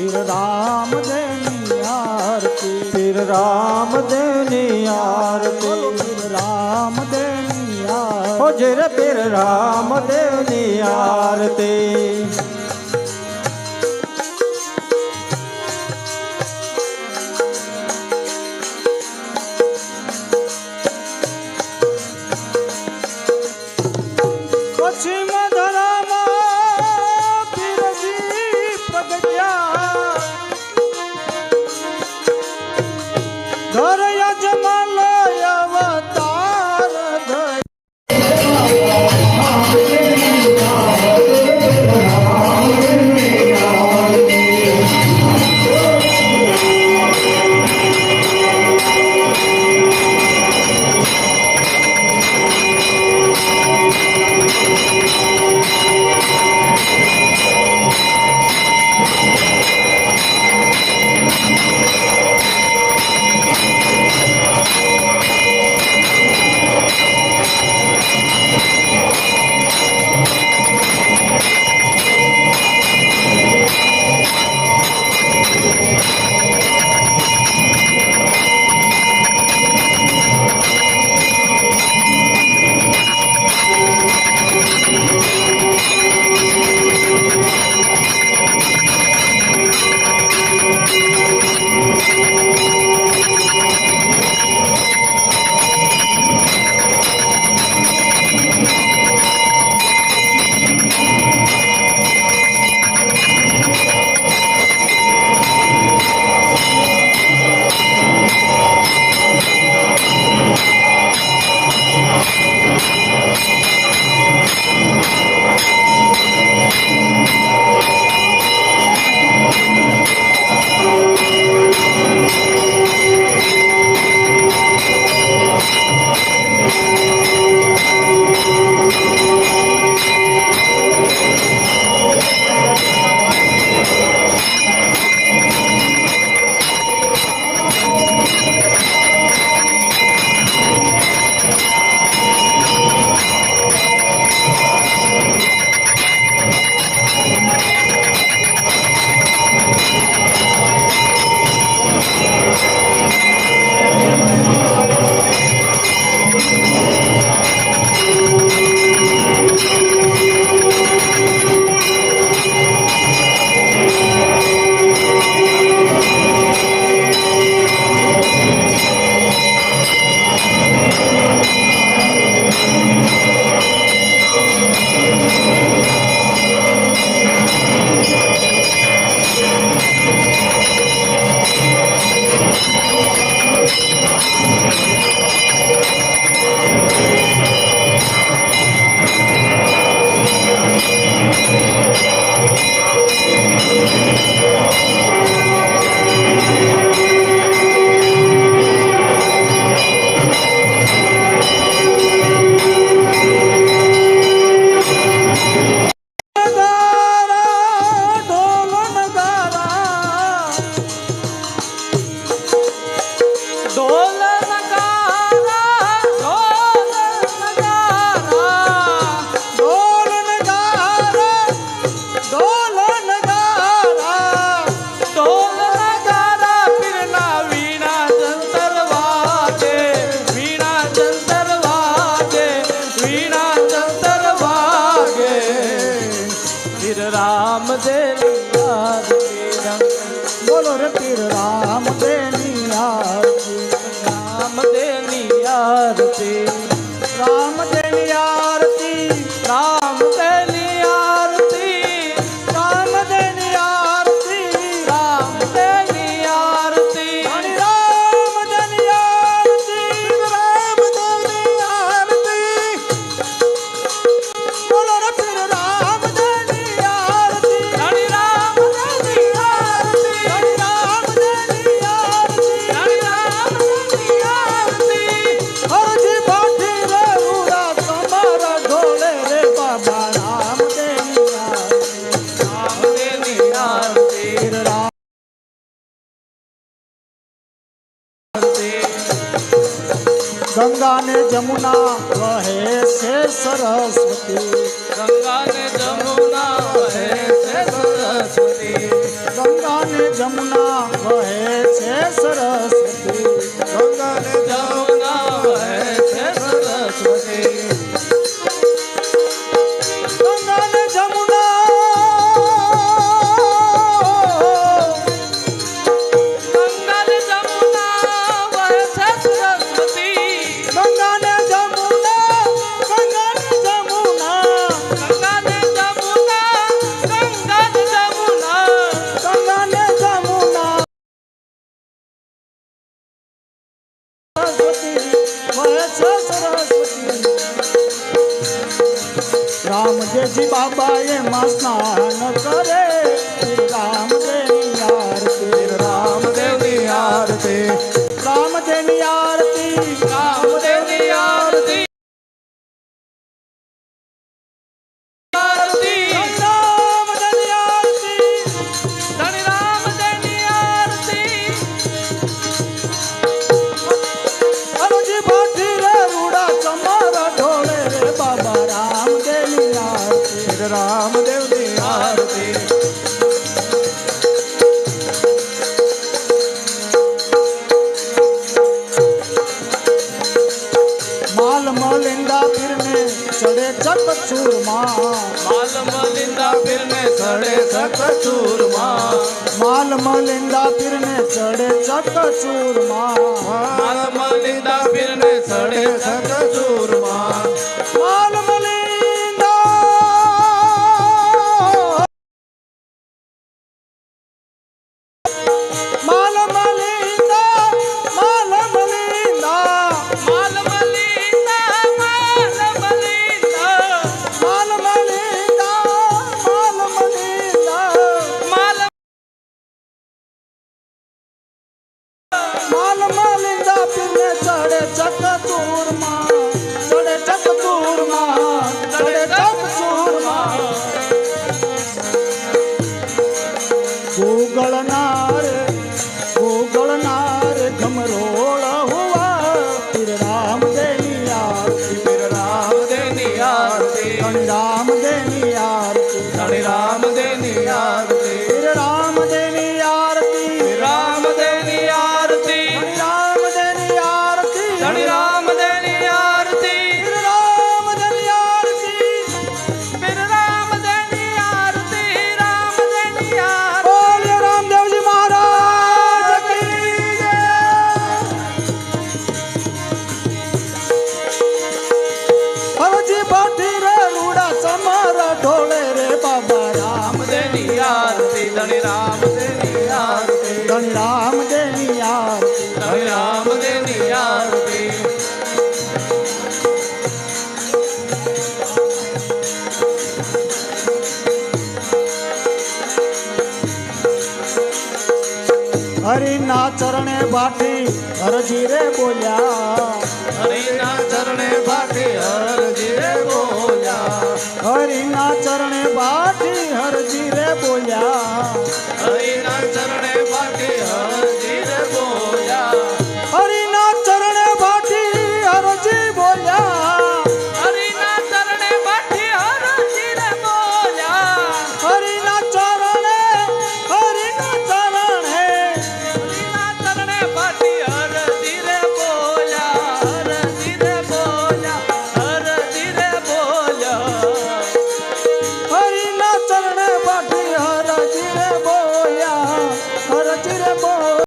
શિર રામ દેની આરતી શિર રામ દેની આરતી શિર રામ દેની આરતી ઓ જય પીર રામ દેની આરતી ગંગા ને જમુના વહે છે સરસ્વતી. ગંગા ને જમુના વહે છે સરસ્વતી. ગંગા ને જમુના વહે રામદેવજી બાબા એ માં સ્નાન કરે. શ્રી રામદેવની આરતી માલ મલિંદા ફિરને ચડે ચક ચૂરમા માલ મલિંદા ફિરને ચડે ચક ચૂરમા માલ મલિંદા ફિરને ચડે ચક ચૂરમા માલ চাকা তোর মা राम देनी यार रवि राम देनी यार हरि ना चरणे बाटी हर जीरे बोलिया। हरि ना चरणे बाटी हर जीरे बोलिया। हरि ना चरणे बाटी हर जीरे बोलिया। हरि ना